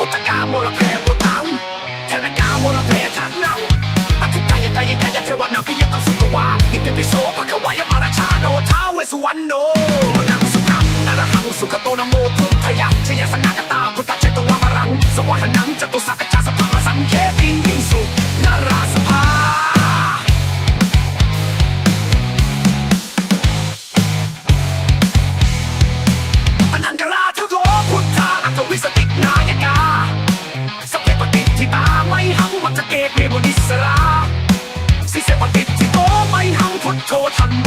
อุตกามลเพบุตังเทนกามลเพทันนังอธิกายกายกายเทวนาพิยตังสุขวาอิติปิโสภควายมาราชาโนท้าเวสุวรรณโนนังสุขังนรหังสุขโตนโมพุทธยะชยสนากตาพุทธเจตวามรังสวร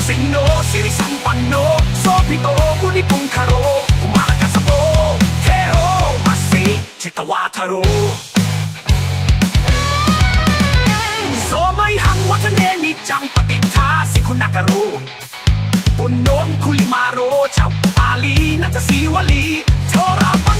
รุตโธสารีปุตโตจะทักขีเนนวันหันโยติทิภาคัสมิงโนสิริสังสุริโตวปพังกโรวิสิงโนสิริสัมปันโนโสภิโตมุนิปุงคโรกุมารกัสโปเทโอมัสสิจิตวาทโรโสไม่หังวัฒเนนิจังปฏิทาสิคุณากรูปุณโนมคุลิมาโรชาวปาลีนัจสีวลีโทราปัญ